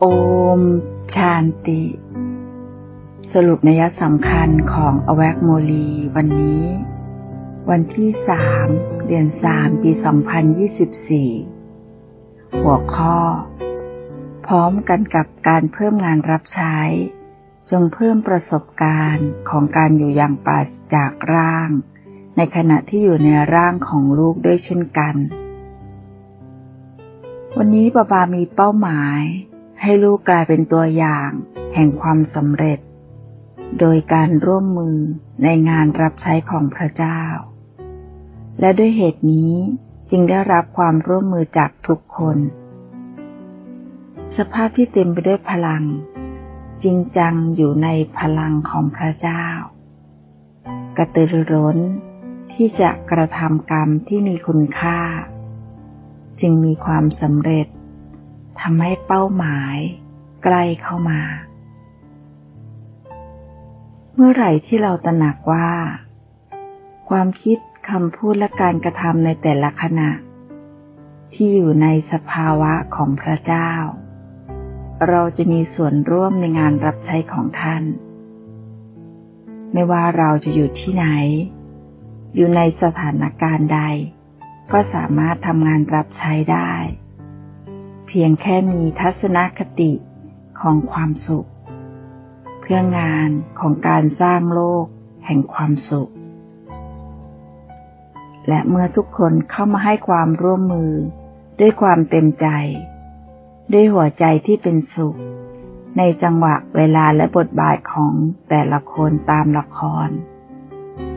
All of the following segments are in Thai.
โอม ชานติ สรุปนัยสำคัญของอแวกโมลีวันนี้ วันที่สามเดือนสามปี 2024 หัวข้อ พร้อมกันกับการเพิ่มงานรับใช้ จงเพิ่มประสบการณ์ของการอยู่อย่างปราศจากร่าง ในขณะที่อยู่ในร่างของลูกด้วยเช่นกัน วันนี้บาบามีเป้าหมาย ให้ลูกกลายเป็นตัวอย่าง แห่งความสำเร็จ โดยการร่วมมือในงานรับใช้ของพระเจ้า และด้วยเหตุนี้จึงได้รับความร่วมมือจากทุกคน สภาพที่เต็มไปด้วยพลัง จริงจังอยู่ในพลังของพระเจ้า กระตือรือร้นที่จะกระทำกรรมที่มีคุณค่า จึงมีความสำเร็จ ทำให้เป้าหมายใกล้เข้ามา เมื่อไหร่ที่เราตระหนักว่า ความคิดคำพูดและการกระทำในแต่ละขณะ ที่อยู่ในสภาวะของพระเจ้า เราจะมีส่วนร่วมในงานรับใช้ของท่าน ไม่ว่าเราจะอยู่ที่ไหน อยู่ในสถานการณ์ใด ก็สามารถทำงานรับใช้ได้ พียงแค่มีทัศนคติของความสุข เพื่องานของการสร้างโลกแห่งความสุข และเมื่อทุกคนเข้ามาให้ความร่วมมือด้วยความเต็มใจ ด้วยหัวใจที่เป็นสุข ในจังหวะเวลาและบทบาทของแต่ละคนตามละคร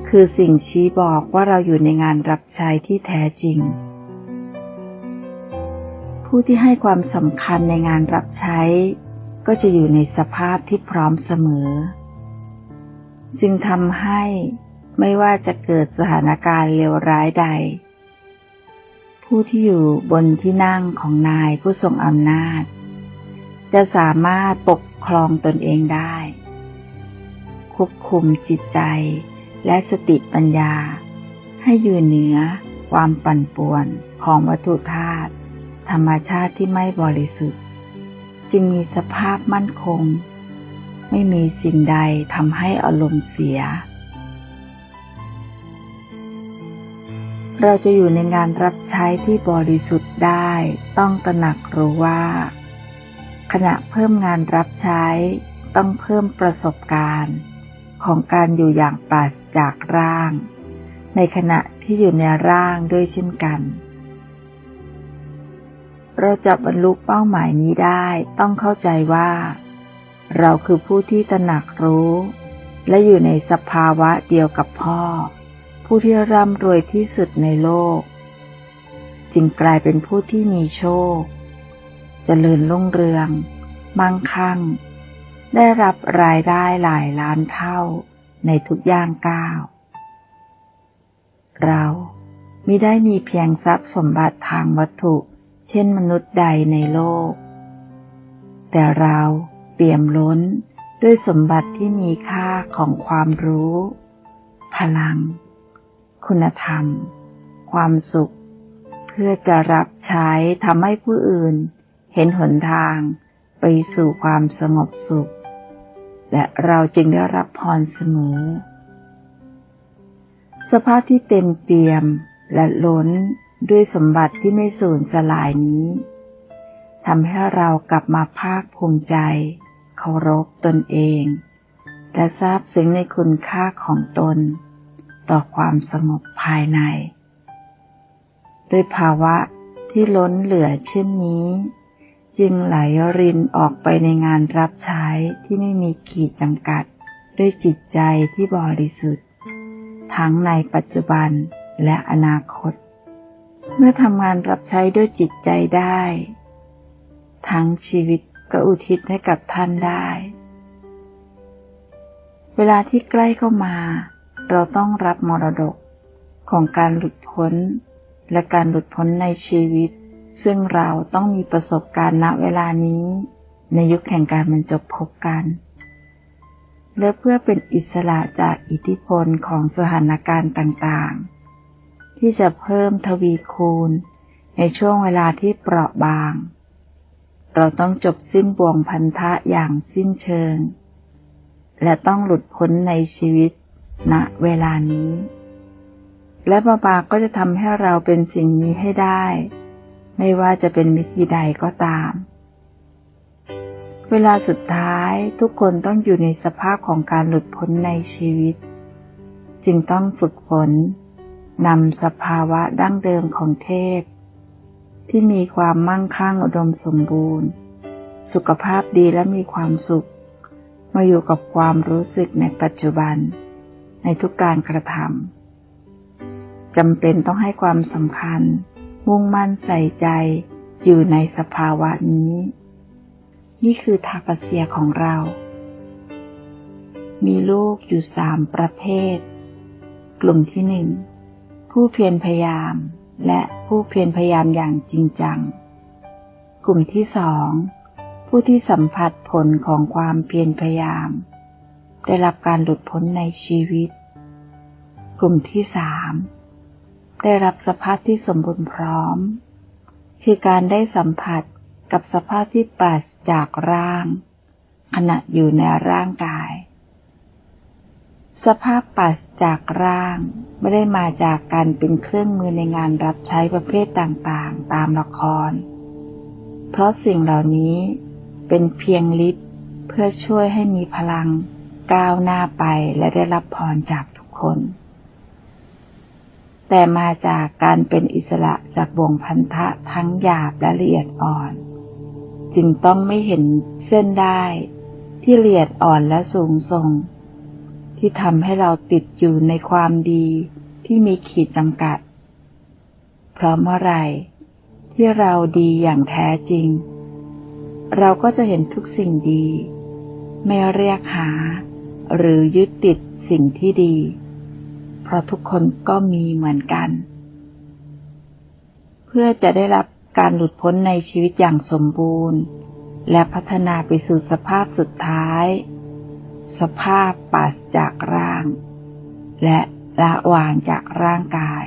คือสิ่งชี้บอกว่าเราอยู่ในงานรับใช้ที่แท้จริง ผู้ที่ให้ความสำคัญในงานรับใช้ ก็จะอยู่ในสภาพที่พร้อมเสมอ จึงทำให้ไม่ว่าจะเกิดสถานการณ์เลวร้ายใด ผู้ที่อยู่บนที่นั่งของนายผู้ทรงอำนาจ จะสามารถปกครองตนเองได้ ควบคุมจิตใจและสติปัญญา ให้อยู่เหนือความปั่นป่วนของวัตถุธาตุ ธรรมชาติที่ไม่บริสุทธิ์ จึงมีสภาพมั่นคง ไม่มีสิ่งใดทำให้อารมณ์เสีย เราจะอยู่ในงานรับใช้ที่บริสุทธิ์ได้ต้องตระหนักรู้ว่า ขณะเพิ่มงานรับใช้ต้องเพิ่มประสบการณ์ของการอยู่อย่างปราศจากร่าง ในขณะที่อยู่ในร่างด้วยเช่นกัน เราจะบรรลุเป้าหมายนี้ได้ต้องเข้าใจว่า เราคือผู้ที่ตระหนักรู้ และอยู่ในสภาวะเดียวกับพ่อ ผู้ที่ร่ำรวยที่สุดในโลก จึงกลายเป็นผู้ที่มีโชคจเจริญรุ่งเรือง มั่งคั่ง ได้รับรายได้หลายล้านเท่าในทุกย่างก้าว เราไม่ได้มีเพียงทรัพย์สมบัติทางวัตถุ เช่นมนุษย์ใดในโลก แต่เราเปี่ยมล้นด้วยสมบัติที่มีค่าของความรู้ พลัง คุณธรรม ความสุข เพื่อจะรับใช้ทำให้ผู้อื่น เห็นหนทางไปสู่ความสงบสุข และเราจึงได้รับพรเสมอ สภาพที่เต็มเปี่ยมและล้น ด้วยสมบัติที่ไม่สูญสลายนี้ทำให้เรากลับมาภาคภูมิใจ เคารพตนเอง และทราบซึ้งในคุณค่าของตน ต่อความสงบภายใน ด้วยภาวะที่ล้นเหลือเช่นนี้ จึงไหลรินออกไปในงานรับใช้ที่ไม่มีขีดจำกัด ด้วยจิตใจที่บริสุทธิ์ ทั้งในปัจจุบันและอนาคต เมื่อทำงานรับใช้ด้วยจิตใจได้ ทั้งชีวิตก็อุทิศให้กับท่านได้ เวลาที่ใกล้เข้ามา เราต้องรับมรดกของการหลุดพ้น และการหลุดพ้นในชีวิต ซึ่งเราต้องมีประสบการณ์ณเวลานี้ ในยุคแห่งการบรรจบพบกัน และเพื่อเป็นอิสระจากอิทธิพลของสถานการณ์ต่างๆ ที่จะเพิ่มทวีคูณ ในช่วงเวลาที่เปราะบาง เราต้องจบสิ้นบ่วงพันธะอย่างสิ้นเชิง และต้องหลุดพ้นในชีวิตณเวลานี้ และบาบาก็จะทำให้เราเป็นสิ่งนี้ให้ได้ ไม่ว่าจะเป็นวิธีใดก็ตาม เวลาสุดท้ายทุกคนต้องอยู่ในสภาพของการหลุดพ้นในชีวิต จึงต้องฝึกฝน นำสภาวะดั้งเดิมของเทพ ที่มีความมั่งคั่งอุดมสมบูรณ์ สุขภาพดีและมีความสุข มาอยู่กับความรู้สึกในปัจจุบัน ในทุกการกระทำจำเป็นต้องให้ความสำคัญ มุ่งมั่นใส่ใจอยู่ในสภาวะนี้ นี่คือทาปเสียของเรา มีลูกอยู่สามประเภท กลุ่มที่หนึ่ง ผู้เพียรพยายาม และผู้เพียรพยายามอย่างจริงจัง กลุ่มที่สองผู้ที่สัมผัสผลของความเพียรพยายาม ได้รับการหลุดพ้นในชีวิต กลุ่มที่สามได้รับสภาพที่สมบูรณ์พร้อม คือการได้สัมผัสกับสภาพที่ปราศจากร่าง ขณะอยู่ในร่างกาย สภาพปัสจากร่าง ไม่ได้มาจากการเป็นเครื่องมือในงานรับใช้ประเภทต่างๆ ตามละคร เพราะสิ่งเหล่านี้เป็นเพียงลิฟเพื่อช่วยให้มีพลังก้าวหน้าไปและได้รับพรจากทุกคน แต่มาจากการเป็นอิสระจากบ่วงพันธะทั้งหยาบและละเอียดอ่อน จึงต้องไม่เห็นเส้นได้ที่ละเอียดอ่อนและสูงส่ง ที่ทำให้เราติดอยู่ในความดีที่มีขีดจำกัด เพราะเมื่อไรที่เราดีอย่างแท้จริง เราก็จะเห็นทุกสิ่งดี ไม่เรียกหา หรือยึดติดสิ่งที่ดี เพราะทุกคนก็มีเหมือนกัน เพื่อจะได้รับการหลุดพ้นในชีวิตอย่างสมบูรณ์ และพัฒนาไปสู่สภาพสุดท้าย สภาพปัสจากร่าง และละวางจากร่างกาย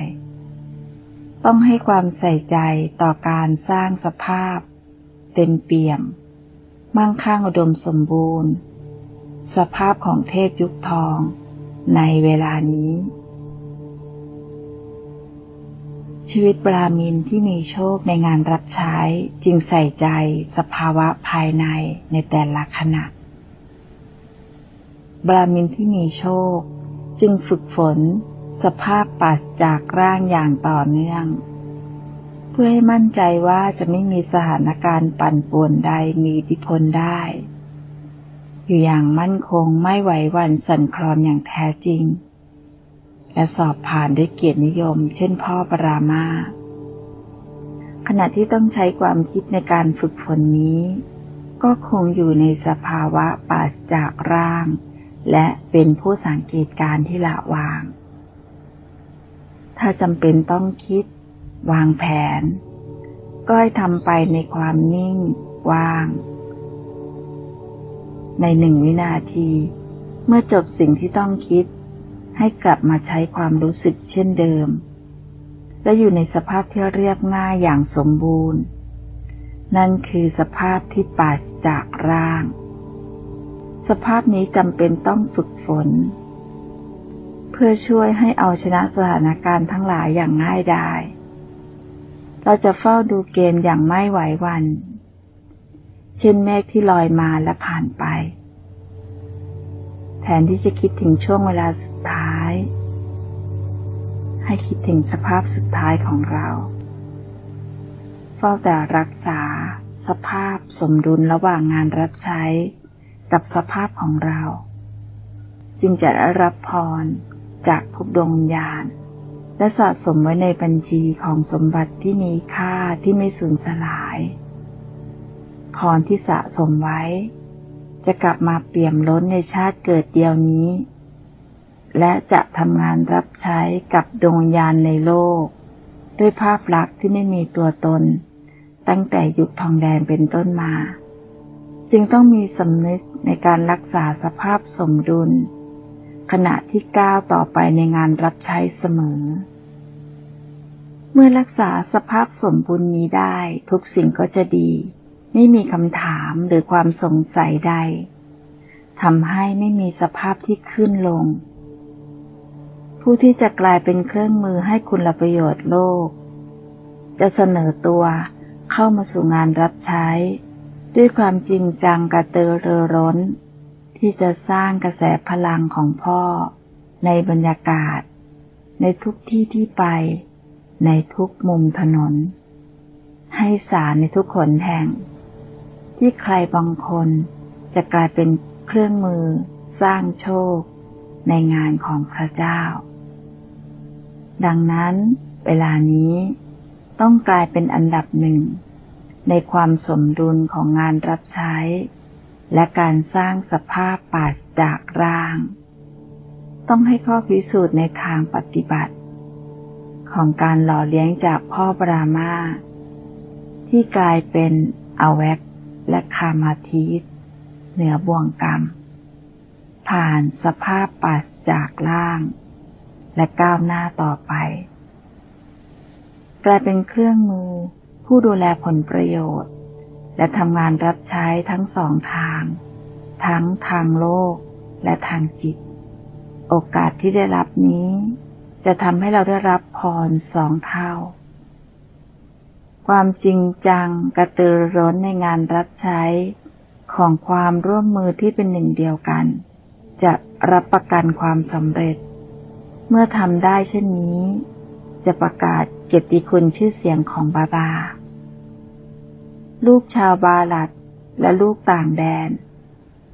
ต้องให้ความใส่ใจต่อการสร้างสภาพ เต็มเปี่ยม มั่งคั่งอุดมสมบูรณ์ สภาพของเทพยุคทองในเวลานี้ ชีวิตบรามินที่มีโชคในงานรับใช้จึงใส่ใจสภาวะภายในในแต่ละขณะ บรามินที่มีโชค จึงฝึกฝน สภาพปัสจากร่างอย่างต่อเนื่อง เพื่อให้มั่นใจว่าจะไม่มีสถานการณ์ปั่นป่วนใดมีอิทธิพลได้ อยู่อย่างมั่นคงไม่ไหววันสั่นคลอนอย่างแท้จริง และสอบผ่านด้วยเกียรตินิยม เช่นพ่อปรามาขณะที่ต้องใช้ความคิดในการฝึกฝนนี้ ก็คงอยู่ในสภาวะปัสจากร่าง และเป็นผู้สังเกตการที่ละวาง ถ้าจำเป็นต้องคิด วางแผน ก็ให้ทำไปในความนิ่ง ว่าง ในหนึ่งวินาที เมื่อจบสิ่งที่ต้องคิด ให้กลับมาใช้ความรู้สึกเช่นเดิม และอยู่ในสภาพที่เรียบง่ายอย่างสมบูรณ์ นั่นคือสภาพที่ปราศจากร่าง สภาพนี้จำเป็นต้องฝึกฝน เพื่อช่วยให้เอาชนะสถานการณ์ทั้งหลายอย่างง่ายดาย เราจะเฝ้าดูเกมอย่างไม่ไหววัน เช่นเมฆที่ลอยมาและผ่านไป แทนที่จะคิดถึงช่วงเวลาสุดท้าย ให้คิดถึงสภาพสุดท้ายของเรา เฝ้าแต่รักษาสภาพสมดุลระหว่างงานรับใช้ กับสภาพของเรา จึงจะรับพรจากภพดวงญาณ และสะสมไว้ในบัญชีของสมบัติที่มีค่าที่ไม่สูญสลาย พรที่สะสมไว้ จะกลับมาเปี่ยมล้นในชาติเกิดเดียวนี้ และจะทำงานรับใช้กับดวงญาณในโลก ด้วยภาพลักษณ์ที่ไม่มีตัวตน ตั้งแต่ยุคทองแดงเป็นต้นมา จึงต้องมีสำนึกในการรักษาสภาพสมดุล ขณะที่ก้าวต่อไปในงานรับใช้เสมอ เมื่อรักษาสภาพสมบูรณ์นี้ได้ทุกสิ่งก็จะดี ไม่มีคำถามหรือความสงสัยใดทำให้ไม่มีสภาพที่ขึ้นลง ผู้ที่จะกลายเป็นเครื่องมือให้คุณประโยชน์โลก จะเสนอตัวเข้ามาสู่งานรับใช้ ด้วยความจริงจังกระเตือรือร้น ที่จะสร้างกระแสพลังของพ่อ ในบรรยากาศ ในทุกที่ที่ไป ในทุกมุมถนน ให้สารในทุกขนแห่ง ที่ใครบางคนจะกลายเป็นเครื่องมือสร้างโชค ในงานของพระเจ้า ดังนั้น เวลานี้ต้องกลายเป็นอันดับหนึ่ง ในความสมดุลของงานรับใช้ และการสร้างสภาพปราศจากร่าง ต้องให้ข้อพิสูจน์ในทางปฏิบัติ ของการหล่อเลี้ยงจากพ่อบรามาที่กลายเป็นอเวกและคามาทีสเหนือบ่วงกรรม ผ่านสภาพปัสจากล่าง และก้าวหน้าต่อไป กลายเป็นเครื่องมือ ผู้ดูแลผลประโยชน์ และทำงานรับใช้ทั้งสองทาง ทั้งทางโลกและทางจิต โอกาสที่ได้รับนี้ จะทำให้เราได้รับพรสองเท่า ความจริงจังกระตือร้นในงานรับใช้ของความร่วมมือที่เป็นหนึ่งเดียวกัน จะรับประกันความสำเร็จ เมื่อทำได้เช่นนี้ จะประกาศเกียรติคุณชื่อเสียงของบาบา ลูกชาวบาลัดและลูกต่างแดน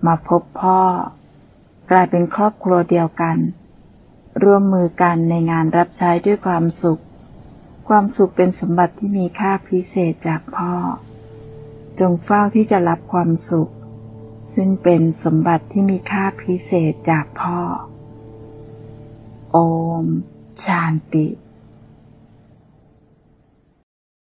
มาพบพ่อ กลายเป็นครอบครัวเดียวกัน ร่วมมือกันในงานรับใช้ด้วยความสุข ความสุขเป็นสมบัติที่มีค่าพิเศษจากพ่อ จงเฝ้าที่จะรับความสุข ซึ่งเป็นสมบัติที่มีค่าพิเศษจากพ่อ โอมชานติ